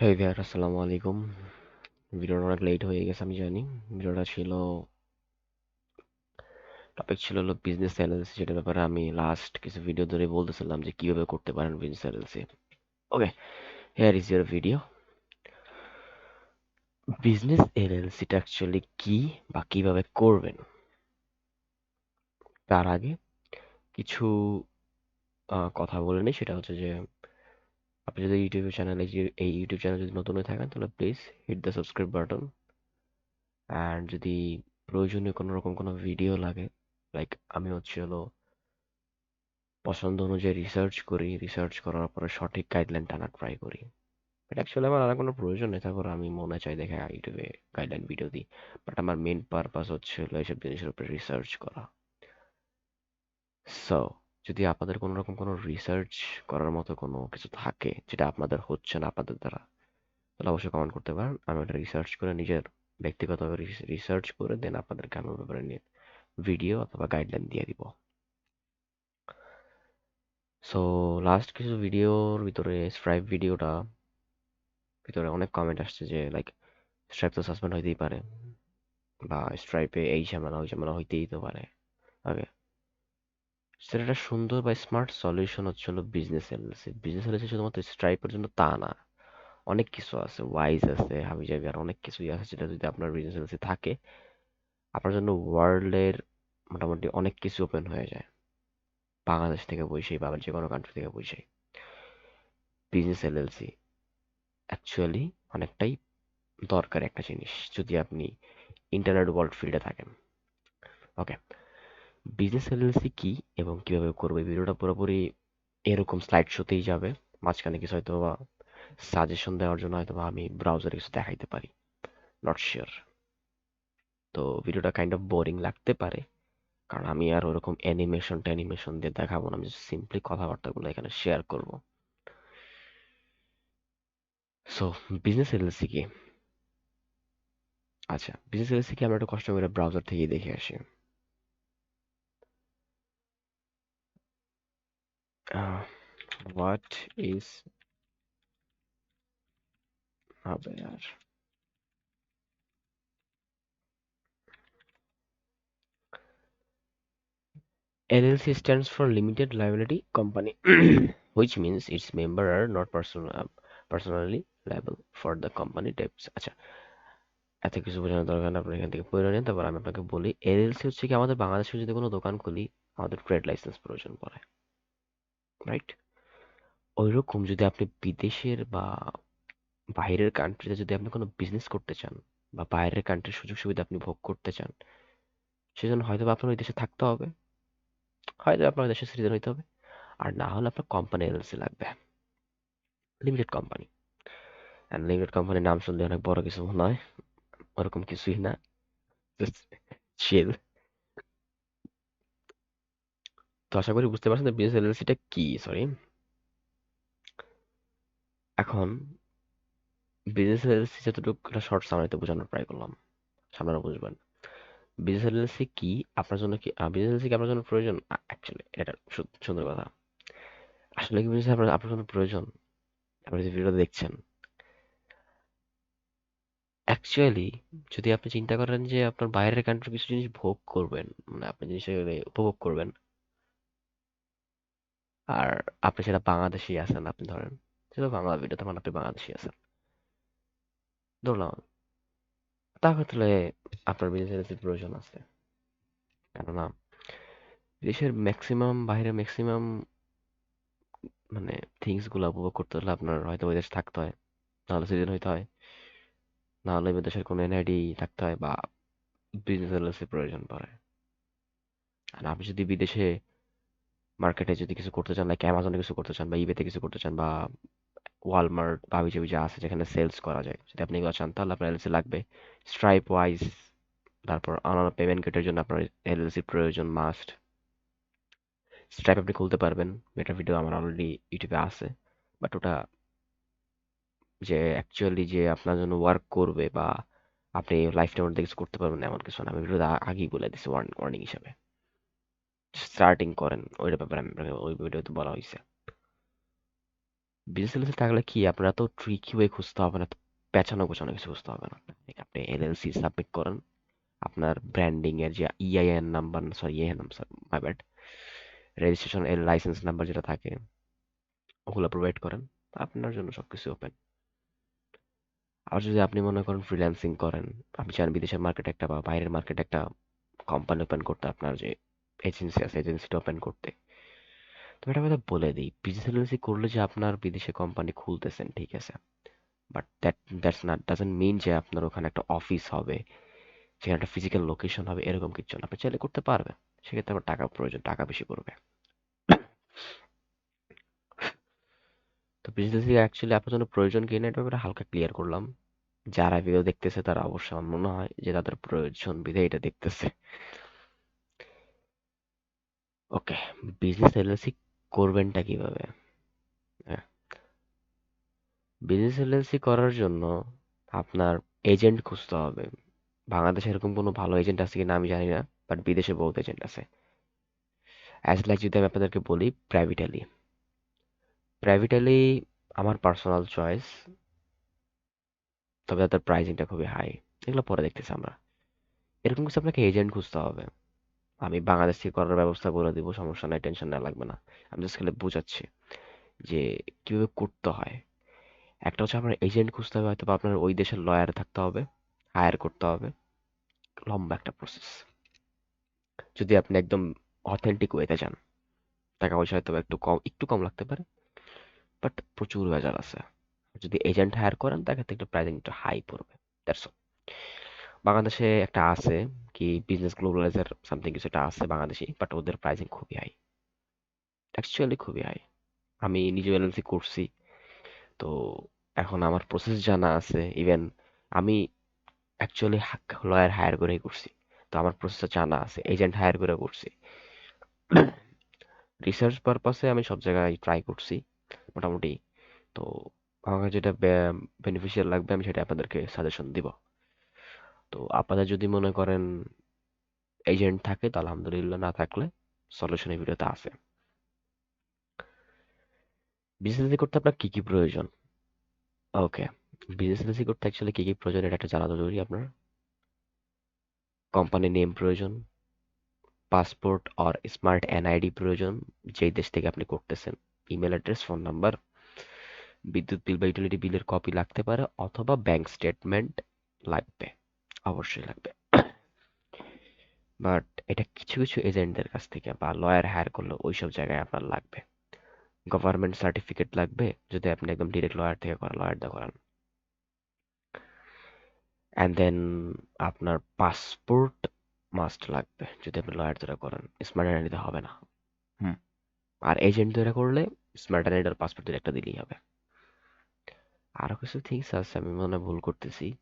হেই ভিয়ার আসসালামু আলাইকুম ভিডিওটা অনেক লেট হয়ে গেছে, আমি জানি। ভিডিওটা ছিল টপিক ছিল হলো বিজনেস এলএলসি যেটার ব্যাপারে আমি লাস্ট কিছু ভিডিও ধরে বলতেছিলাম যে কীভাবে করতে পারেন business LLC okay here is your video business এলএলসিটা actually কি বা কীভাবে করবেন? তার আগে কিছু কথা বলে নিই, সেটা হচ্ছে যে আপনি যদি ইউটিউব চ্যানেলে এই ইউটিউব চ্যানেল যদি নতুন হয়ে থাকেন, তাহলে please hit the subscribe button and যদি প্রয়োজনীয় কোনো রকম কোনো ভিডিও লাগে লাইক আমি হচ্ছে হলো পছন্দ অনুযায়ী রিসার্চ করি রিসার্চ করার পরে সঠিক গাইডলাইন টানার ট্রাই করি। এটা অ্যাকচুয়ালি আমার আর কোনো প্রয়োজন নেই, তারপর আমি মনে চাই দেখে ইউটিউবে গাইডলাইন ভিডিও দিই। বাট আমার মেন পারপাস হচ্ছে হলো এইসব জিনিসের উপরে রিসার্চ করা। সো যদি আপনাদের কোনো রকম কোনো রিসার্চ করার মতো কোনো কিছু থাকে, যেটা আপনাদের হচ্ছে না আপনাদের দ্বারা, তাহলে অবশ্যই কমেন্ট করতে পারেন। আমি ওটা রিসার্চ করে নিজের ব্যক্তিগতভাবে রিসার্চ করে দেন আপনাদেরকে আমি ব্যাপারে নিয়ে ভিডিও অথবা গাইডলাইন দিয়ে দিব। সো লাস্ট কিছু ভিডিওর ভিতরে স্ট্রাইপ ভিডিওটা ভিতরে অনেক কমেন্ট আসছে যে লাইক স্ট্রাইপ তো সাসপেন্ড হইতেই পারে বা স্ট্রাইপে এই ঝামেলা, ওই ঝামেলা হইতেই তো পারে। ওকে সেটা একটা সুন্দর বা স্মার্ট সলিউশন হচ্ছে হলো বিজনেস এলএলসি বিজনেস এলএলসি শুধুমাত্র স্ট্রাইপের জন্য তা না, অনেক কিছু আছে ওয়াইজ আছে, হাবি জাবি আর অনেক কিছুই আছে যেটা যদি আপনার বিজনেস এলএলসি থাকে, আপনার জন্য ওয়ার্ল্ডের মোটামুটি অনেক কিছু ওপেন হয়ে যায়। বাংলাদেশ থেকে বসেই বা যে কোনো কান্ট্রি থেকে বসেই বিজনেস এলএলসি অ্যাকচুয়ালি অনেকটাই দরকার একটা জিনিস যদি আপনি ইন্টারনেট ওয়ার্ল্ড ফিল্ডে থাকেন। ওকে বিজনেস এলএলসি কি এবং কীভাবে করবে? ভিডিওটা পুরোপুরি এরকম স্লাইড শোতেই যাবে। মাঝখানে কিছু হয়তো বা সাজেশন দেওয়ার জন্য হয়তো আমি ব্রাউজারে কিছু দেখাইতে পারি। নট শিওর তো ভিডিওটা কাইন্ড অফ বোরিং লাগতে পারে, কারণ আমি আর ওরকম অ্যানিমেশন ট্যানিমেশন দিয়ে দেখাবো না। আমি সিম্পলি কথাবার্তাগুলো এখানে শেয়ার করব। সো বিজনেস এলএলসি কি? আচ্ছা বিজনেস এলএলসি কি আমরা একটু কষ্ট করে ব্রাউজার থেকেই দেখে আসি। হোয়াট ইজ হবে আর LLC stands for Limited Liability Company, which means its members are not person, uh, personally liable for the company debts. আচ্ছা এত কিছু বোঝানোর দরকার না আপনি এখান থেকে পড়ে নিন তারপর আমি আপনাকে বলি এলএলসি হচ্ছে কি আমাদের বাংলাদেশে যদি কোনো দোকান খুলি আমাদের ট্রেড লাইসেন্স প্রয়োজন পড়ে রাইট ওইরকম যদি আপনি বিদেশের বা বাইরের কান্ট্রিতে যদি আপনি কোনো বিজনেস করতে চান বা বাইরের কান্ট্রির সুযোগ সুবিধা আপনি ভোগ করতে চান, সেজন্য হয়তো আপনার ওই দেশে থাকতে হবে। হয়তো আপনার দেশের সিটিজেন হইতে হবে। আর না হলে আপনার কোম্পানি এলএলসি লাগবে। লিমিটেড কোম্পানি অ্যান্ড লিমিটেড কোম্পানির নাম শুনলে অনেক বড় কিছু মনে হয়। ওরকম কিছুই না। চিল তো আশা করি বুঝতে পারছেন বিজনেস এলএলসিটা কি? সরি এখন বিজনেস এলএলসি যতটুকু একটা শর্ট সামারিতে বোঝানোর ট্রাই করলাম। সামনে বুঝবেন। বিজনেস এলএলসি কি আপনার জন্য কি বিজনেস এলএলসি কি আপনার জন্য প্রয়োজন? অ্যাকচুয়ালি এটা সুন্দর কথা। আসলে কি বিজনেস আপনার আপনার জন্য প্রয়োজন? আপনি যে ভিডিও দেখছেন। অ্যাকচুয়ালি যদি আপনি চিন্তা করেন যে আপনার বাইরের কান্ট্রি কিছু জিনিস ভোগ করবেন মানে আপনি জিনিসগুলো উপভোগ করবেন আর আপনি সেটা বাংলাদেশি আছেন, আপনি ধরেন, সেটা বাংলা ভিডিও তখন আপনি বাংলাদেশি আছেন। ধরলাম তাহলে আপনার বিজনেস প্রয়োজন আছে। কেননা দেশের ম্যাক্সিমাম বাইরে ম্যাক্সিমাম মানে থিংসগুলো উপভোগ করতে হলে আপনার হয়তো ওই থাকতে হয়, নাহলে সিটিজেন হইতে হয়, নাহলে ওই দেশের কোনো এনআইডি থাকতে হয় বা বিজনেস প্রয়োজন পড়ে। আর আপনি যদি বিদেশে মার্কেটে যদি কিছু করতে চান লাইক অ্যামাজনে কিছু করতে চান বা ইবেতে কিছু করতে চান বা ওয়ালমার্ট বা হাবি যা আছে যেখানে সেলস করা যায়, যদি আপনি এগুলো চান, তাহলে আপনার এলএলসি লাগবে। স্ট্রাইপ ওয়াইজ তারপর অন্যান্য পেমেন্ট গেটের জন্য আপনার এলএলসি প্রয়োজন মাস্ট স্ট্রাইপ আপনি খুলতে পারবেন, এটা ভিডিও আমার অলরেডি ইউটিউবে আছে বাট ওটা যে অ্যাকচুয়ালি যে আপনার জন্য ওয়ার্ক করবে বা আপনি লাইফ টাইম কিছু করতে পারবেন এমন কিছু না। আমি ভিডিওতে আগেই বলে দিচ্ছি ওয়ার্নিং হিসাবে। স্টার্টিং করেন ওইটা ব্যাপারে আমি ওই ভিডিওতে বলা হয়েছে বিজনেস থাকলে কি আপনার এত ট্রিকি ওয়ে খুঁজতে হবে না পেছানো গোছানো কিছু খুঁজতে হবে না। আপনি এলএলসি সাবমিট করেন, আপনার ব্র্যান্ডিং এর যে EIN number sorry EIN number my bad registration এর লাইসেন্স নাম্বার যেটা থাকে, ওগুলো প্রোভাইড করেন, আপনার জন্য সবকিছু ওপেন আর যদি আপনি মনে করেন ফ্রিল্যান্সিং করেন, আপনি চান বিদেশের মার্কেটে একটা বা বাইরের মার্কেটে একটা কোম্পানি ওপেন করতে আপনার যে এজেন্সি আছে এজেন্সিটা ওপেন করতে। তো এটা কথা বলে দিই বিজনেস এজেন্সি করলে যে আপনার বিদেশে কোম্পানি খুলতেছেন, ঠিক আছে? But that that's not doesn't mean যে আপনার ওখানে একটা অফিস হবে, সেখানে একটা ফিজিক্যাল লোকেশন হবে, এরকম কিছু না। আপনি চাইলে করতে পারবেন, সেক্ষেত্রে আমার টাকা প্রয়োজন, টাকা বেশি পড়বে। তো বিজনেস অ্যাকচুয়ালি আপনার জন্য প্রয়োজন কি না এটা হালকা ক্লিয়ার করলাম। যারা ভিডিও দেখতেছে, তারা অবশ্যই আমার মনে হয় যে তাদের প্রয়োজন বিধে এটা দেখতেছে। ওকে বিজনেস এলএলসি করবেনটা কীভাবে? হ্যাঁ। বিজনেস এলএলসি করার জন্য আপনার এজেন্ট খুঁজতে হবে। বাংলাদেশে এরকম কোনো ভালো এজেন্ট আছে কিনা আমি জানি না বাট বিদেশে বহুত এজেন্ট আছে। অ্যাজ লাইক যদি আমি আপনাদেরকে বলি প্রাইভেটালি প্রাইভেটালি আমার পার্সোনাল চয়েস তবে তাদের প্রাইসিংটা খুবই হাই এগুলো পরে দেখতেছি আমরা। এরকম কিছু আপনাকে এজেন্ট খুঁজতে হবে। আমি বাংলাদেশ থেকে করার ব্যবস্থা করে দিব, সমস্যা নাই টেনশন নেওয়া লাগবে না। আমি জাস্ট খালি বোঝাচ্ছি যে কীভাবে করতে হয়। একটা হচ্ছে আপনার এজেন্ট খুঁজতে হবে হয়তো বা আপনার ওই দেশের লয়ার থাকতে হবে হায়ার করতে হবে। লম্বা একটা প্রসেস যদি আপনি একদম অথেন্টিক ওয়েতে যান, টাকা পয়সা হয়তো একটু কম একটু কম লাগতে পারে বাট প্রচুর ভেজাল আছে। যদি এজেন্ট হায়ার করেন তাক্ষেত্রে একটু প্রাইসিং একটু হাই পড়বে দ্যাটস বাংলাদেশে একটা আছে কি বিজনেস গ্লোবালাইজার সামথিং কিছু একটা আছে বাংলাদেশি বাট ওদের প্রাইসিং খুবই হাই অ্যাকচুয়ালি খুবই হাই আমি নিজে এলএলসি করছি। তো এখন আমার প্রসেস জানা আছে ইভেন আমি অ্যাকচুয়ালি লয়ার হায়ার করেই করছি। তো আমার প্রসেসটা জানা আছে এজেন্ট হায়ার করে করছি। রিসার্চ পারপাসে আমি সব জায়গায় ট্রাই করছি, মোটামুটি। তো আমার যেটা বেনিফিশিয়াল লাগবে আমি সেটা আপনাদেরকে সাজেশন দিব। তো আপনাদের যদি মনে করেন এজেন্ট থাকে, তো আলহামদুলিল্লাহ, না থাকলে সলিউশন এই ভিডিওতে আছে। বিজনেস করতে আপনার কি কি প্রয়োজন? ওকে বিজনেস করতে অ্যাকচুয়ালি কি কি প্রয়োজন? এটা একটা জানা জরুরি আপনার। কোম্পানি নেম প্রয়োজন পাসপোর্ট আর স্মার্ট এনআইডি প্রয়োজন, যেই দেশ থেকে আপনি করতেছেন। ইমেল অ্যাড্রেস ফোন নাম্বার বিদ্যুৎ বিল বা ইউটিলিটি বিলের কপি লাগতে পারে, অথবা ব্যাংক স্টেটমেন্ট লাগবে। অবশ্যই লাগবে। বাট এটা কিছু কিছু এজেন্টদের কাছ থেকে বা লয়ার হায়ার করলে ওইসব জায়গায় আপনার লাগবে। গভর্নমেন্ট সার্টিফিকেট লাগবে যদি আপনি একদম ডিরেক্ট লয়ার থেকে করেন লয়ার দিয়ে করান। অ্যান্ড দেন আপনার পাসপোর্ট মাস্ট লাগবে যদি আপনি লয়ার ধরে করেন। স্মার্ট আইডি হবে না। হুম। আর এজেন্ট ধরে করলে স্মার্ট আর পাসপোর্ট একটা দিলেই হবে। আরও কিছু থিংস আছে আমি মনে ভুল করতেছি।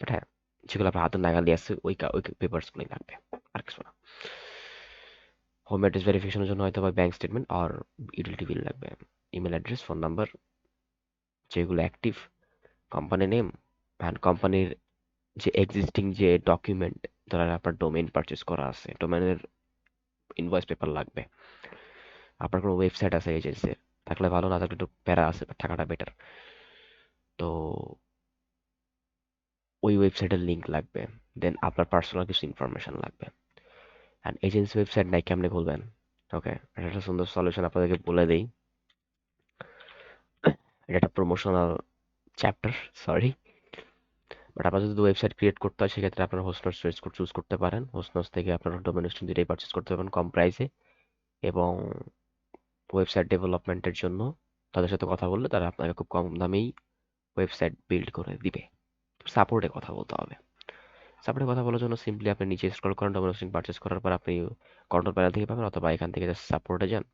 বাট হ্যাঁ যেগুলো আপনার হাতে নাগালি আছে, ওই ওই পেপারসগুলোই লাগবে, আর কিছু না। হোম অ্যাড্রেস ভেরিফিকেশনের জন্য হয়তো বা ব্যাংক স্টেটমেন্ট আর ইউটিলিটি বিল লাগবে। ইমেল অ্যাড্রেস ফোন নাম্বার যেগুলো অ্যাক্টিভ কোম্পানি নেম অ্যান্ড কোম্পানির যে এক্সিস্টিং যে ডকুমেন্ট ধরেন আপনার ডোমেন পারচেস করা আছে ডোমেইনের ইনভয়েস পেপার লাগবে। আপনার কোনো ওয়েবসাইট আছে এজেন্সির থাকলে ভালো, না থাকলে একটু প্যারা আছে থাকাটা বেটার তো ওই ওয়েবসাইটের লিঙ্ক লাগবে দেন আপনার পার্সোনাল কিছু ইনফরমেশন লাগবে। অ্যান্ড এজেন্সি ওয়েবসাইট নাই কেমনে খুলবেন? ওকে এটা একটা সুন্দর সলিউশন আপনাদেরকে বলে দেই। এটা একটা প্রমোশনাল চ্যাপ্টার সরি বাট আপনার যদি ওয়েবসাইট ক্রিয়েট করতে হয়, সেক্ষেত্রে আপনার হোস্টনস চয়েস চুজ করতে পারেন। হোস্টনস থেকে আপনার ডোমেন হোস্টিং দুইটাই পারচেস করতে পারবেন কম প্রাইসে এবং ওয়েবসাইট ডেভেলপমেন্টের জন্য তাদের সাথে কথা বললে তারা আপনাকে খুব কম দামেই ওয়েবসাইট বিল্ড করে দিবে। সাপোর্টে কথা বলতে হবে। সাপোর্টে কথা বলার জন্য সিম্পলি আপনি নিচে স্ক্রল করেন ডোমেন হোস্টিং পারচেস করার পর আপনি কন্ট্রোল প্যানেল থেকে পাবেন অথবা এখান থেকে জাস্ট সাপোর্টে যান।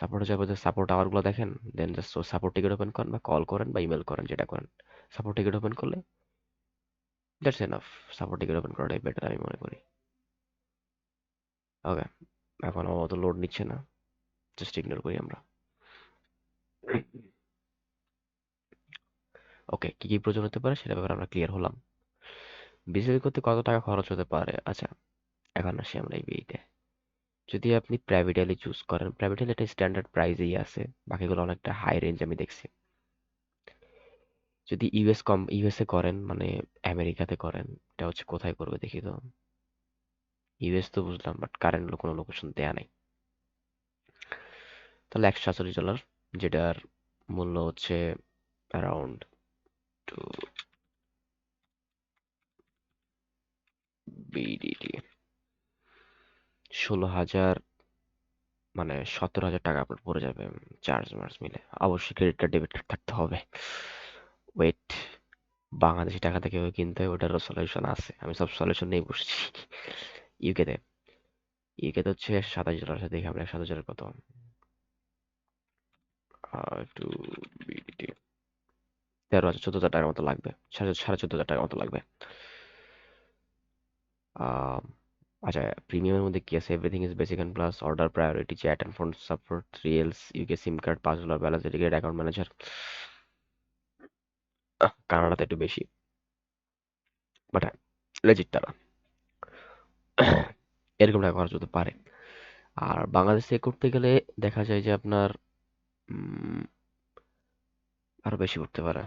সাপোর্টে পর সাপোর্ট আওয়ারগুলো দেখেন then just support ticket open করেন বা কল করেন বা ইমেল করেন, যেটা করেন। সাপোর্ট টিকিট ওপেন করলে that's enough support ticket open করাটাই বেটার আমি মনে করি। ওকে এখন আমার অত লোড নিচ্ছে না। জাস্ট ইগনোর করি আমরা। ওকে, কি কি প্রয়োজন হতে পারে সেটা ব্যাপারে আমরা ক্লিয়ার হলাম। বিজনেস করতে কত টাকা খরচ হতে পারে? আচ্ছা এখন আসি আমরা এই বিয়েতে যদি আপনি প্রাইভেটালি চুজ করেন প্রাইভেটালি একটা স্ট্যান্ডার্ড প্রাইজেই আছে, বাকিগুলো অনেকটা হাই রেঞ্জ আমি দেখছি। যদি ইউএস কম ইউএসএ করেন মানে আমেরিকাতে করেন, এটা হচ্ছে কোথায় করবে দেখি তো। ইউএস তো বুঝলাম বাট কারেন্ট কোনো লোকেশন দেয়া নাই। তাহলে একশো সাতচল্লিশ ডলার যেটার মূল্য হচ্ছে অ্যারাউন্ড টু বিডিটি ষোলো হাজার মানে সতেরো হাজার টাকা আপনার পড়ে যাবে চার্জ মার্জ মিলে। অবশ্যই ক্রেডিট কার্ড ডেবিট কার্ড থাকতে হবে। ওয়েট বাংলাদেশি টাকা থেকে কিনতে হয়, ওটারও সলিউশন আছে। আমি সব সলিউশন নিয়ে বসছি। ইউকেতে ইউকেতে হচ্ছে সাতাশ ডলার আছে দেখি আমরা সাতাশ ডলার কত। একটু বিডিটি তেরো হাজার চোদ্দ হাজার টাকার মতো লাগবে। সাড়ে সাড়ে চোদ্দ হাজার টাকার মতো লাগবে। আচ্ছা প্রিমিয়ামের মধ্যে কি আছে? Everything is basic and plus order priority chat and phone support three else UK SIM card পাঁচ dollar balance dedicated account manager কানাডাতে একটু বেশি। বাট হ্যাঁ লেজিট তারা। এরকম টাকা খরচ হতে পারে। আর বাংলাদেশে করতে গেলে দেখা যায় যে আপনার আরও বেশি করতে পারে।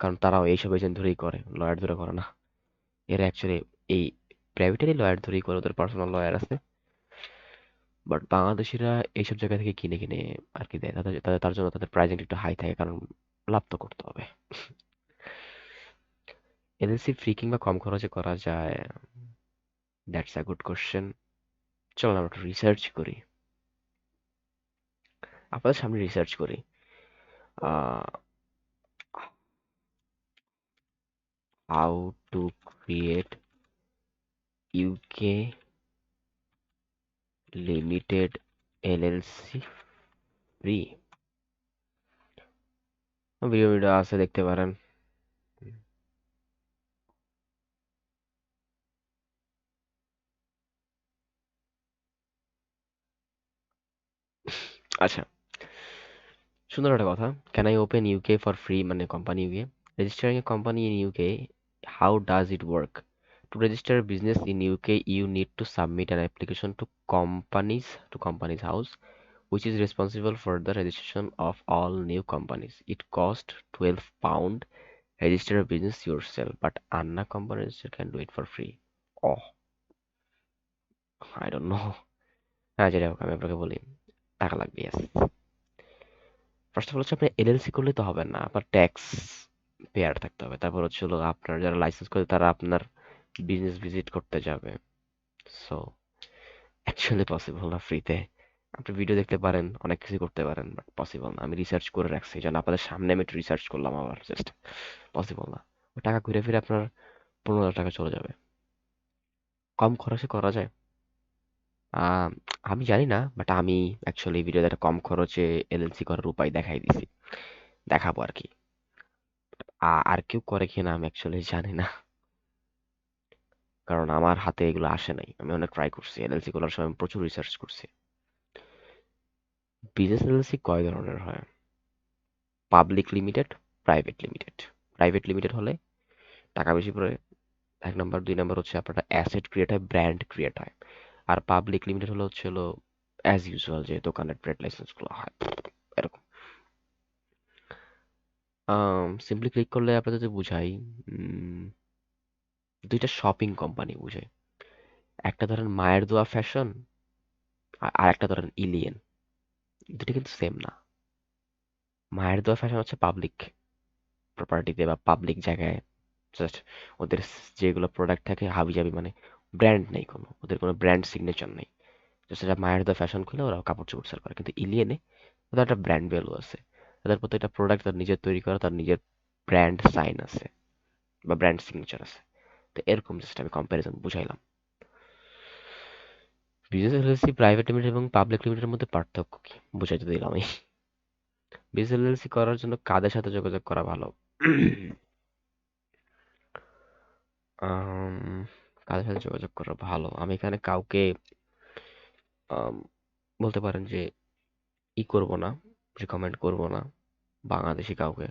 কারণ তারাও এইসব এজেন্ট ধরেই করে লয়ার ধরে করে না। এরা অ্যাকচুয়ালি এই প্রাইভেটারি লয়ার ধরেই করে, ওদের পার্সোনাল লয়ার আছে। বাট বাংলাদেশিরা এইসব জায়গা থেকে কিনে কিনে আর কি দেয়, তাদের তার জন্য তাদের প্রাইসিং একটু হাই থাকে, কারণ লাভ তো করতে হবে। এলএলসি ফ্রি কিংবা কম খরচে করা যায় দ্যাটস আ গুড কোশ্চেন চলো আমরা একটু রিসার্চ করি। আপনাদের সামনে রিসার্চ করি। How to create UK limited LLC free video video আছে দেখতে পারেন আচ্ছা সুন্দর একটা কথা can I open UK for free মানে company UK registering a company in UK How does it work to register business in UK you need to submit an application to companies to companies house which is responsible for the registration of all new companies. It costs 12 pound. Register a business yourself, but Anna company register can do it for free. Oh, I don't know. হ্যাঁ যেটা হোক আমি আপনাকে বলি টাকা লাগবে ইয়াস first of all হচ্ছে আপনি এলএলসি করলে তো হবে না আপনার ট্যাক্স পেয়ার থাকতে হবে। তারপর হচ্ছে হলো আপনার যারা লাইসেন্স করে তারা আপনার বিজনেস ভিজিট করতে যাবে। সো অ্যাকচুয়ালি পসিবল না ফ্রিতে আপনি ভিডিও দেখতে পারেন, অনেক কিছু করতে পারেন বাট পসিবল না। আমি রিসার্চ করে রাখছি যেন আপনাদের সামনে আমি রিসার্চ করলাম আবার জাস্ট পসিবল না। টাকা ঘুরে ফিরে আপনার পনেরো হাজার টাকা চলে যাবে। কম খরচে করা যায়। আমি জানি না বাট আমি অ্যাকচুয়ালি ভিডিওতে একটা কম খরচে এলএলসি করার উপায় দেখাই দিছি। দেখাবো আর কি। আর কেউ করে কিনা আমি অ্যাকচুয়ালি জানি না। কারণ আমার হাতে এগুলো আসে নাই। আমি অনেক ট্রাই করছি। এলএলসি করার সময় প্রচুর রিসার্চ করছি। বিজনেস এলএলসি কয় ধরনের হয়? Public limited private limited private limited হলে টাকা বেশি পড়ে, এক নম্বর দুই নম্বর হচ্ছে আপনার অ্যাসেট ক্রিয়েট হয় ব্র্যান্ড ক্রিয়েট হয়। আর পাবলিক লিমিটেড হলো হচ্ছে হলো অ্যাজ ইউজুয়াল যে দোকানের ট্রেড লাইসেন্সগুলো হয় এরকম সিম্পলি ক্লিক করলে আপনাদের বুঝাই দুইটা শপিং কোম্পানি বুঝে একটা ধরেন মায়ের দোয়া ফ্যাশন আর একটা ধরেন ইলিয়েন দুটো কিন্তু সেম না। মায়ের দোয়া ফ্যাশন হচ্ছে পাবলিক প্রপার্টিতে বা পাবলিক জায়গায়। জাস্ট ওদের যেগুলো প্রোডাক্ট থাকে হাবি জাবি মানে ব্র্যান্ড নেই কোনো। ওদের কোনো ব্র্যান্ড সিগনেচার নেই। এটা মায়ের দোয়া ফ্যাশন খুলে ওরা কাপড় চোপড় সেল করে। কিন্তু ইলিয়েনে ওদের একটা ব্র্যান্ড ভ্যালু আছে। তাদের প্রত্যেকটা প্রোডাক্ট তার নিজের তৈরি করা, তার নিজের ব্র্যান্ড সাইন আছে বা ব্র্যান্ড সিগনেচার আছে। তো এরকম জাস্ট আমি কম্প্যারিজন বুঝাইলাম। বিজনেস এলএলসি প্রাইভেট লিমিটেড এবং পাবলিক লিমিটেডের মধ্যে পার্থক্য কি? বুঝাইতে দিলাম আমি। বিজনেস এলএলসি করার জন্য কাদের সাথে যোগাযোগ করা ভালো? কাদের সাথে যোগাযোগ করা ভালো? আমি এখানে কাউকে বলতে পারেন যে ই করব না। রিকমেন্ড করব না। বাংলাদেশি কাউকে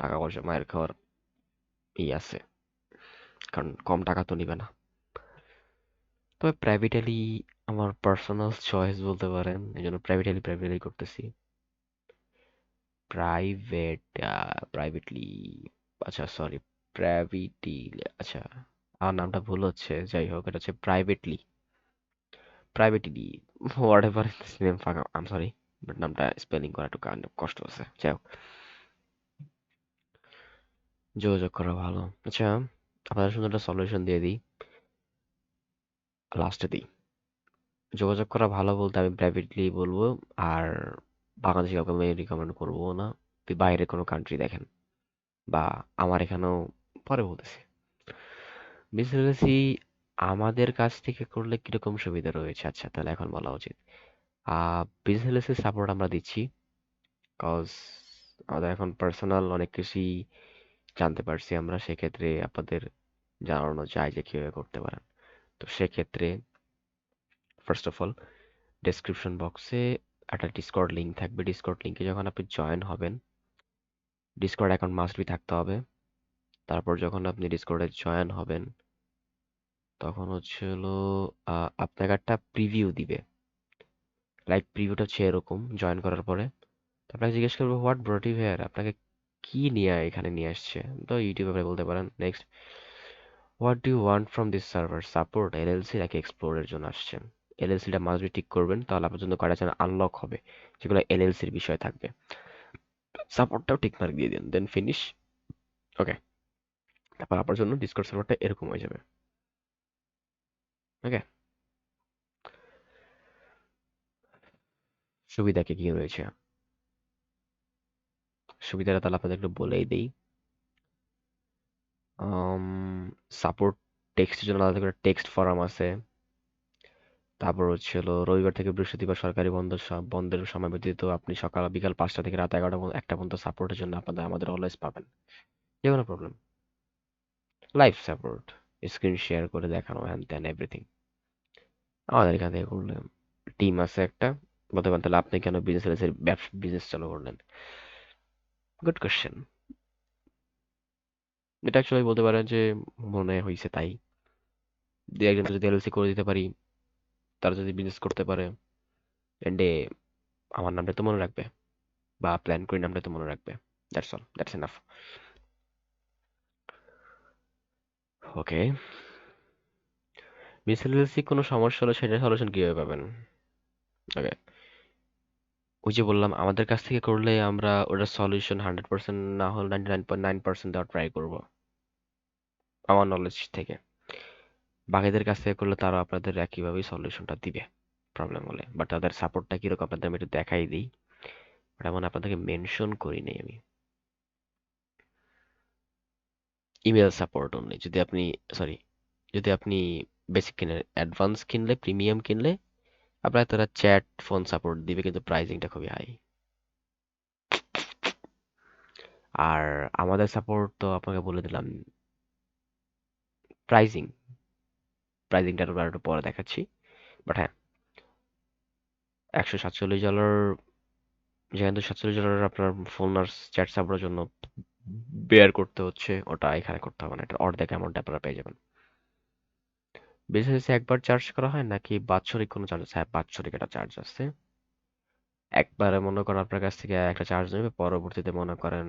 টাকা পয়সা মায়ের খাওয়ার ই আছে। কারণ কম টাকা তো নিবে না। তবে প্রাইভেটালি আমার পার্সোনাল চয়েস বলতে পারেন, এই জন্য প্রাইভেটলি প্রাইভেটলি করতেছি। প্রাইভেট প্রাইভেটলি আচ্ছা সরি প্রাইভেটলি আচ্ছা আমার নামটা ভুল হচ্ছে, যাই হোক, এটা হচ্ছে privately privately whatever name ফাঁকা আম সরি বাট নামটা স্পেলিং করা একটু কাইন্ড কষ্ট আছে। যাই হোক যোগাযোগ করা ভালো। আচ্ছা আপনাদের সুন্দর একটা সলিউশন দিয়ে দিই। লাস্টে দিই। যোগাযোগ করা ভালো বলতে আমি প্রাইভেটলি বলব, আর বাংলাদেশি কাউকে আমি রিকমেন্ড করব না। বাইরে কোনো কান্ট্রি দেখেন, বা আমার এখানেও পরে বলতেছি। বিজনেসি আমাদের কাছ থেকে করলে কীরকম সুবিধা রয়েছে? আচ্ছা তাহলে এখন বলা উচিত। বিজনেসে সাপোর্ট আমরা দিচ্ছি। কজ আমাদের এখন পার্সোনাল অনেক কিছুই জানতে পারছি আমরা, সেক্ষেত্রে আপনাদের জানানো যায় যে কীভাবে করতে পারেন। তো সেক্ষেত্রে ফার্স্ট অফ অল ডেসক্রিপশন বক্সে একটা ডিসকর্ড লিঙ্ক থাকবে। ডিসকর্ড লিঙ্কে যখন আপনি জয়েন হবেন ডিসকর্ড অ্যাকাউন্ট মাস্ট বি থাকতে হবে। তারপর যখন আপনি ডিসকর্ডে জয়েন হবেন, তখন হচ্ছে হলো আপনাকে একটা প্রিভিউ দিবে। লাইক প্রিভিউটা হচ্ছে এরকম জয়েন করার পরে। আপনাকে জিজ্ঞেস করব হোয়াট ব্রট ইউ হেয়ার আপনাকে কি নিয়ে এখানে নিয়ে আসছে? তো ইউটিউবে আপনি বলতে পারেন next what do want from this server support LLC নাকি এক্সপ্লোরের জন্য আসছেন এলএলসিটা মাস্ট বি টিক করবেন, তাহলে আপনার জন্য কয়টা চ্যানেল আনলক হবে যেগুলো এলএলসির বিষয় থাকবে। সাপোর্টটাও টিক মার্ক দিয়ে দিন দেন ফিনিশ ওকে তারপর আপনার জন্য ডিসকর্ড সার্ভারটা এরকম হয়ে যাবে ওকে সুবিধা কি কি রয়েছে? সুবিধাটা তাহলে আপনাদের একটু বলেই দিই। সাপোর্ট টেক্সটের জন্য আলাদা করে টেক্সট ফরাম আছে। তারপর হচ্ছে হলো রবিবার থেকে বৃহস্পতিবার সরকারি বন্ধ বন্ধের সময় ব্যতীত আপনি সকাল বিকাল পাঁচটা থেকে রাত এগারোটা একটা পর্যন্ত সাপোর্টের জন্য আপনাদের, আমাদের অলওয়েজ পাবেন। যে কোনো problem live support screen share করে দেখানো হ্যান ত্যান এভরিথিং আমাদের এখান থেকে করলে টিম আছে একটা। বলতে পারেন তাহলে আপনি কেন বিজনেস ব্যবসা বিজনেস চালু করলেন? গুড কোয়েশ্চেন এটা অ্যাকচুয়ালি বলতে পারেন যে মনে হয়েছে তাই। দু একজন যদি এলএলসি করে দিতে পারি, তারা যদি বিজনেস করতে পারে এন্ডে আমার নামটা তো মনে রাখবে, বা প্ল্যান করি নামটা তো মনে রাখবে। That's all that's enough okay মিসএলএলসি কোনো সমস্যা হলে সেটা সলিউশন কীভাবে পাবেন? ওকে ওই যে বললাম, আমাদের কাছ থেকে করলে আমরা ওটার সলিউশন হান্ড্রেড পার্সেন্ট না হলে ninety nine point nine percent দেওয়ার ট্রাই করব, আমার নলেজ থেকে। বাকিদের কাছ থেকে করলে তারা আপনাদের একইভাবেই সলিউশনটা দিবে প্রবলেম হলে। বাট তাদের সাপোর্টটা কীরকম আপনাদের আমি একটু দেখাই দিই। এমন আপনাদেরকে মেনশন করি নাই আমি। ইমেল সাপোর্ট অনলি যদি আপনি সরি যদি আপনি বেসিক কিনেন অ্যাডভান্স কিনলে প্রিমিয়াম কিনলে আপনার তারা চ্যাট ফোন সাপোর্ট দিবে, কিন্তু প্রাইসিংটা খুবই হাই আর আমাদের সাপোর্ট তো আপনাকে বলে দিলাম প্রাইজিং প্রাইজিংটা আর একটু পরে দেখাচ্ছি। বাট হ্যাঁ একশো সাতচল্লিশ ডলার যেখানে সাতচল্লিশ ডলার আপনার ফোন আর চ্যাট সাপোর্টের জন্য বেয়ার করতে হচ্ছে, ওটা এখানে করতে হবে না। এটা অর্ধেক অ্যামাউন্ট আপনারা পেয়ে যাবেন। বিজনেসে একবার চার্জ করা হয় নাকি বাৎসরিক কোনো চার্জ আছে? হ্যাঁ বাৎসরিক একটা চার্জ আছে। একবারে মনে করেন আপনার কাছ থেকে একটা চার্জ নেবে, পরবর্তীতে মনে করেন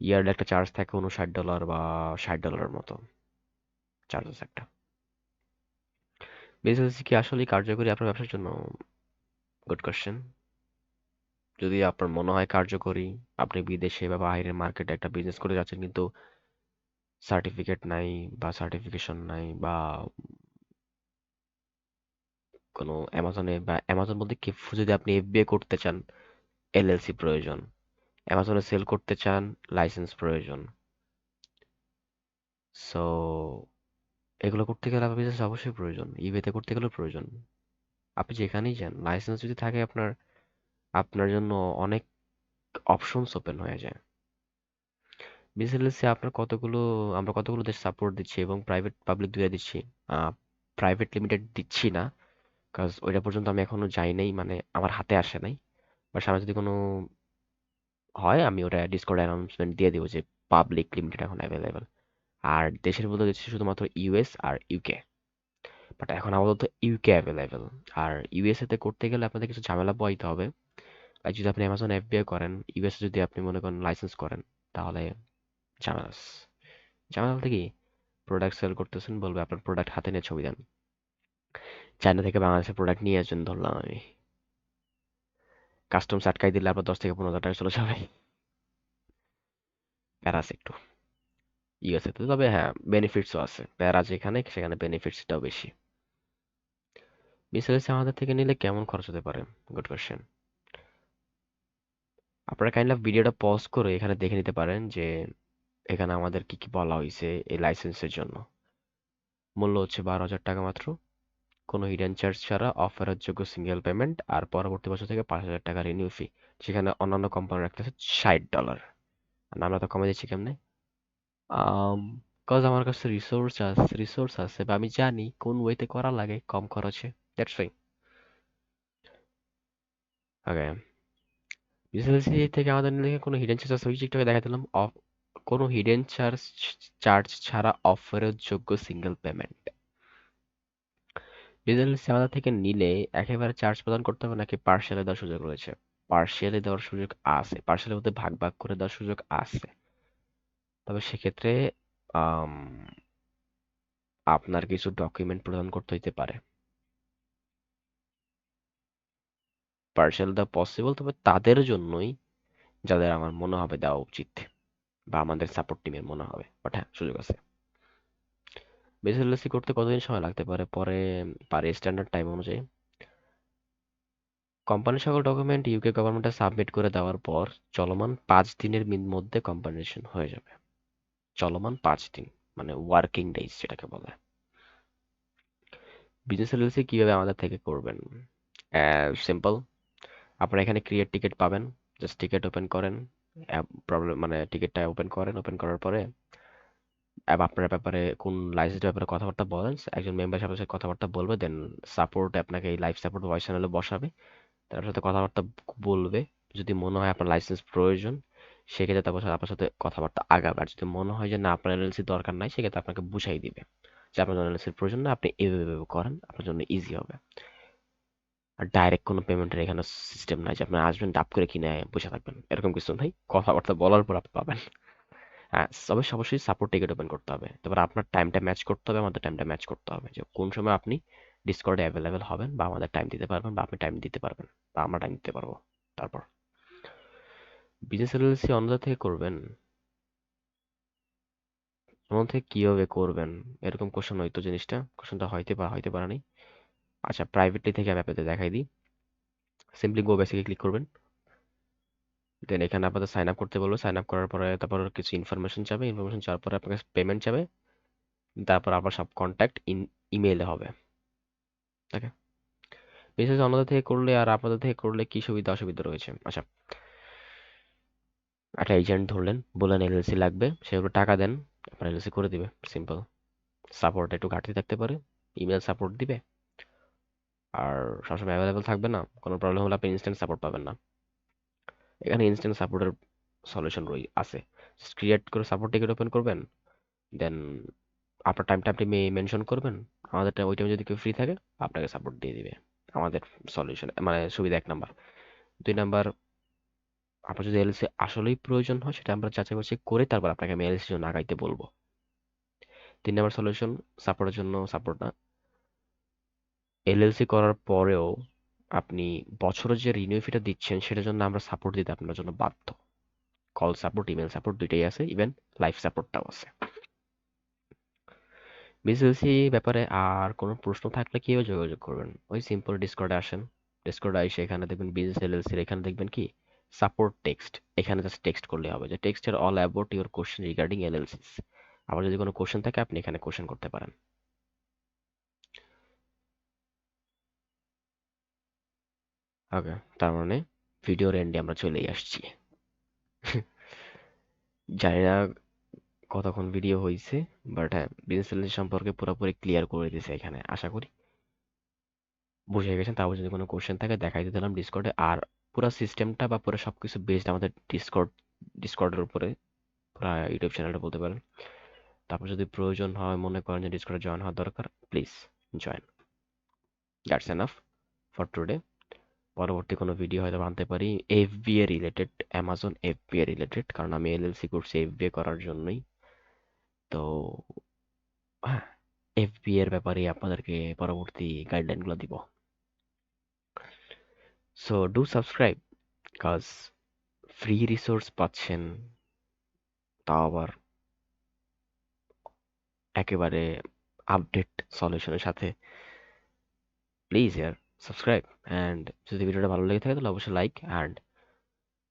ইয়ারলি একটা চার্জ থাকে উনষাট ডলার বা ষাট ডলারের মতো চার্জেস একটা। বিজনেস কি আসলেই কার্যকরী আপনার ব্যবসার জন্য? গুড কোয়েশ্চেন যদি আপনার মনে হয় কার্যকরী, আপনি বিদেশে বা বাইরের মার্কেটে একটা বিজনেস করে যাচ্ছেন কিন্তু সার্টিফিকেট নাই বা সার্টিফিকেশন নাই বা কোনো অ্যামাজনে বা অ্যামাজন বলতে কি, যদি আপনি এফবিএ করতে চান এলএলসি প্রয়োজন। অ্যামাজনে সেল করতে চান লাইসেন্স প্রয়োজন। সো এগুলো করতে গেলে আপনার বিজনেস অবশ্যই প্রয়োজন। ইবেতে করতে গেলেও প্রয়োজন। আপনি যেখানেই যান লাইসেন্স যদি থাকে আপনার আপনার জন্য অনেক অপশনস ওপেন হয়ে যায়। বিজনেসে আপনার কতগুলো, আমরা কতগুলো দেশ সাপোর্ট দিচ্ছি এবং প্রাইভেট পাবলিক দুইটা দিচ্ছি? প্রাইভেট লিমিটেড দিচ্ছি না কাজ ওইটা পর্যন্ত আমি এখনও যাই নাই মানে আমার হাতে আসে নাই। বা সামনে যদি কোনো হয়, আমি ওটা ডিসকর্ড অ্যানাউন্সমেন্ট দিয়ে দেবো যে পাবলিক লিমিটেড এখন অ্যাভেলেবেল আর দেশের মধ্যে দিচ্ছি শুধুমাত্র ইউএস আর ইউকে বাট এখন আপাতত ইউকে অ্যাভেলেবেল আর ইউএসএ তে করতে গেলে আপনাদের কিছু ঝামেলা পোহাইতে হবে। যদি আপনি অ্যামাজন এফবিআই করেন ইউএসএ যদি আপনি মনে করেন লাইসেন্স করেন, তাহলে ঝামেলাস ঝামেলা বলতে কি প্রোডাক্ট সেল করতেছেন বলবে, আপনার প্রোডাক্ট হাতে নিয়ে ছবি দেন। চায়না থেকে বাংলাদেশের প্রোডাক্ট নিয়ে আসছেন ধরলাম আমি। কাস্টমস আটকাই দিলে আপনার দশ থেকে পনেরো হাজার টাকা চলে যাবে। প্যারা আছে একটু। ইউএসএ তে তবে হ্যাঁ বেনিফিটসও আছে। প্যারা যেখানে, সেখানে বেনিফিটসটাও বেশি। বিসিএলসি আমাদের থেকে নিলে কেমন খরচ হতে পারে? গুড কোয়েশ্চেন আপনারা কাইন্ড অফ ভিডিওটা পজ করে এখানে দেখে নিতে পারেন যে এখানে আমাদের কি কি বলা হয়েছে এই লাইসেন্সের জন্য? মূল্য হচ্ছে বারো হাজার টাকা মাত্র। কোনো হিডেন চার্জ ছাড়া অফারের যোগ্য সিঙ্গেল পেমেন্ট আর পরবর্তী বছর থেকে পাঁচ হাজার টাকা রিনিউ ফি সেখানে অন্যান্য কোম্পানি রাখতেছে ষাট ডলার আর আমরা তো কমে দিচ্ছি কেমনে? কজ আমার কাছে রিসোর্স আছে রিসোর্স আছে বা আমি জানি কোন ওয়েতে করা লাগে, কম খরচে। দ্যাটস ফাইন ওকে বিএসএলসি থেকে আমাদের কোনো হিডেন চার্জ আছে ওই আগে দেখা দিলাম অফ কোনো হিডেন চার্জ চার্জ ছাড়া অফারের যোগ্য সিঙ্গেল পেমেন্ট বিএসএলসি আমাদের থেকে নিলে একেবারে চার্জ প্রদান করতে হবে নাকি পার্সেলে দেওয়ার সুযোগ রয়েছে? পার্সিয়ালি দেওয়ার সুযোগ আছে। পার্সিয়ালি মধ্যে ভাগ ভাগ করে দেওয়ার সুযোগ আছে। তবে সেক্ষেত্রে আপনার কিছু ডকুমেন্ট প্রদান করতে হইতে পারে। পার্সিয়াল দেওয়া পসিবল তবে তাদের জন্যই যাদের আমার মনে হবে দেওয়া উচিত। বা আমাদের সাপোর্ট টিমের মনে হবে। বাট হ্যাঁ সুযোগ আছে। বেসিসএলসি করতে কতদিন সময় লাগতে পারে? পরে পারে স্ট্যান্ডার্ড টাইম অনুযায়ী। কোম্পানির সকল ডকুমেন্ট ইউকে গভর্নমেন্টে সাবমিট করে দেওয়ার পর চলমান পাঁচ দিনের মধ্যে কম্পানিশন হয়ে যাবে। চলমান পাঁচ দিন মানে ওয়ার্কিং ডেজ যেটাকে বলে। বিজনেস এলএলসি কীভাবে আমাদের থেকে করবেন? সিম্পল আপনারা এখানে ক্রিয়েট টিকিট পাবেন। জাস্ট টিকিট ওপেন করেন। প্রবলেম মানে টিকিটটা ওপেন করেন ওপেন করার পরে আপনার ব্যাপারে কোন লাইসেন্সের ব্যাপারে কথাবার্তা বলেন, একজন মেম্বার সাথে সাথে কথাবার্তা বলবে দেন সাপোর্ট আপনাকে এই লাইভ সাপোর্ট ভয়েস চ্যানেলে বসাবে, তার সাথে কথাবার্তা বলবে, যদি মনে হয় আপনার লাইসেন্স প্রয়োজন, সেক্ষেত্রে তারপর সাথে আপনার সাথে কথাবার্তা আগাবে, আর যদি মনে হয় যে না, আপনার এলএলসি দরকার নাই, সেক্ষেত্রে আপনাকে বুঝাই দিবে যে আপনার জন্য এলএলসির প্রয়োজন না, আপনি এভাবে করেন, আপনার জন্য ইজি হবে। আর ডাইরেক্ট কোনো পেমেন্টের এখানে সিস্টেম নাই যে আপনি আসবেন ডাপ করে কিনে বসে থাকবেন। এরকম কিছু নাই। কথাবার্তা বলার পর আপনি পাবেন। হ্যাঁ তবে অবশ্যই সাপোর্ট টিকিট ওপেন করতে হবে। তারপর আপনার টাইমটা ম্যাচ করতে হবে, আমাদের টাইমটা ম্যাচ করতে হবে। যে কোন সময় আপনি ডিসকর্ডে অ্যাভেলেবেল হবেন বা আমাদের টাইম দিতে পারবেন বা আপনি টাইম দিতে পারবেন বা আমরা টাইম দিতে পারব। তারপর বিজনেস এলএলসি অন্যদের থেকে করবেন। অন্য থেকে কীভাবে করবেন? এরকম কোশ্চেন হয়তো জিনিসটা। কোশ্চেনটা হয়তে বা, হয়তে পারে নাই। আচ্ছা প্রাইভেটলি থেকে আমি আপনাদের দেখাই দিই। সিম্পলি গো বেসিকে ক্লিক করবেন। দেন এখানে আপনাদের সাইন আপ করতে বলব। সাইন আপ করার পরে তারপর কিছু ইনফরমেশন চাবে। ইনফরমেশন চাওয়ার পরে আপনাকে পেমেন্ট যাবে তারপর আবার সব কন্ট্যাক্ট ইন ইমেইলে হবে। ওকে বিশেষ অন্যদের থেকে করলে আর আপনাদের থেকে করলে কি সুবিধা, অসুবিধা রয়েছে? আচ্ছা। একটা এজেন্ট ধরলেন। বললেন এলএলসি লাগবে। সেগুলো টাকা দেন। আপনার এলএলসি করে দিবে। সিম্পল সাপোর্ট একটু ঘাটতি থাকতে পারে। ইমেল সাপোর্ট দিবে। আর সবসময় অ্যাভেলেবেল থাকবে না, কোনো প্রবলেম হলে আপনি ইনস্ট্যান্ট সাপোর্ট পাবেন না। এখানে ইনস্ট্যান্ট সাপোর্টের সলিউশন রই, আছে। ক্রিয়েট করে সাপোর্ট টিকিট ওপেন করবেন দেন আপনার টাইমটা আপনি মেনশন করবেন, আমাদের ওই টাইমে যদি কেউ ফ্রি থাকে, আপনাকে সাপোর্ট দিয়ে দিবে। আমাদের সলিউশন মানে সুবিধা এক নাম্বার দুই নাম্বার আপনার যদি এলসি আসলেই প্রয়োজন হয়, সেটা আমরা যাচাই বাছাই করে তারপর আপনাকে আমি এলসির জন্য আগাইতে বলব। তিন নাম্বার সলিউশন সাপোর্টের জন্য সাপোর্ট না। এলএলসি করার পরেও আপনি বছরের যে রিনিউ ফিটা দিচ্ছেন, সেটার জন্য আমরা সাপোর্ট দিতে আপনার জন্য বাধ্য। কল সাপোর্ট ইমেল সাপোর্ট দুইটাই আছে ইভেন লাইভ সাপোর্টটাও আছে। বিএসএলসি ব্যাপারে আর কোনো প্রশ্ন থাকলে কীভাবে যোগাযোগ করবেন। ওই সিম্পল ডিসকর্ডে আসেন। ডিসকর্ডে এসে এখানে দেখবেন বিজনেস এলএলসির এখানে দেখবেন কি? সাপোর্ট টেক্সট এখানে জাস্ট টেক্সট করলে হবে যে টেক্সটের all about your question regarding LLCs আবার যদি কোনো কোশ্চেন থাকে, আপনি এখানে কোশ্চেন করতে পারেন। ওকে তার মানে ভিডিওর এন্ডে আমরা চলেই আসছি। জানি না কতক্ষণ ভিডিও হয়েছে বাট হ্যাঁ বিজনেস সম্পর্কে পুরোপুরি ক্লিয়ার করে দিয়েছে এখানে, আশা করি। বুঝে গেছেন? তারপর যদি কোনো কোশ্চেন থাকে, দেখাই দিয়ে দিলাম ডিসকর্ডে আর পুরো সিস্টেমটা বা পুরো সব কিছু বেসড আমাদের ডিসকর্ড ডিসকর্ডের উপরে, পুরো ইউটিউব চ্যানেলটা বলতে পারেন। তারপর যদি প্রয়োজন হয়, মনে করেন যে ডিসকর্ডে জয়েন হওয়া দরকার please join that's enough for today পরবর্তী কোনো ভিডিও হয়তো আনতে পারি। FBA related Amazon FBA related কারণ আমি এল এলএলসি করছি এফবিএ করার জন্যই। তো হ্যাঁ এফবিএ এর ব্যাপারে আপনাদেরকে পরবর্তী গাইডলাইনগুলো দিব। সো ডু সাবস্ক্রাইব কাজ ফ্রি রিসোর্স পাচ্ছেন, তাও আবার একেবারে আপডেট সলিউশনের সাথে। প্লিজ ইয়ার সাবস্ক্রাইব অ্যান্ড যদি ভিডিওটা ভালো লেগে থাকে, তাহলে অবশ্যই লাইক অ্যান্ড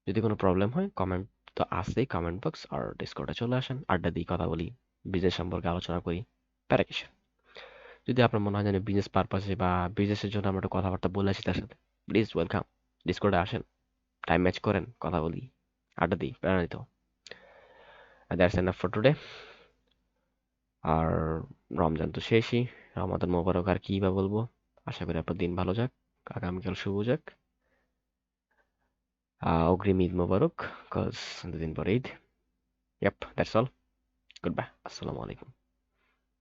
যদি কোনো প্রবলেম হয় কমেন্ট তো আসতেই কমেন্ট বক্স আর ডিসকর্ডে চলে আসেন। আড্ডা দিই কথা বলি বিজনেস সম্পর্কে আলোচনা করি প্যারাকিশন যদি আপনার মনে হয় যেন বিজনেস পারপাসে বা বিজনেসের জন্য আমরা একটু কথাবার্তা বলে আছি তার সাথে প্লিজ ওয়েলকাম ডিসকর্ডে আসেন টাইম ম্যাচ করেন, কথা বলি, আড্ডা দিই প্যারানিত দ্যাটস এনাফ ফর টুডে আর রমজান তো শেষই, রমাদান মোবারক আর কি বা বলব? আশা করি আপনার দিন ভালো যাক, আগামীকাল শুভ যাক। অগ্রিম ঈদ মোবারক কজ দুদিন পর Eid. Yep that's all good bye আসসালামু আলাইকুম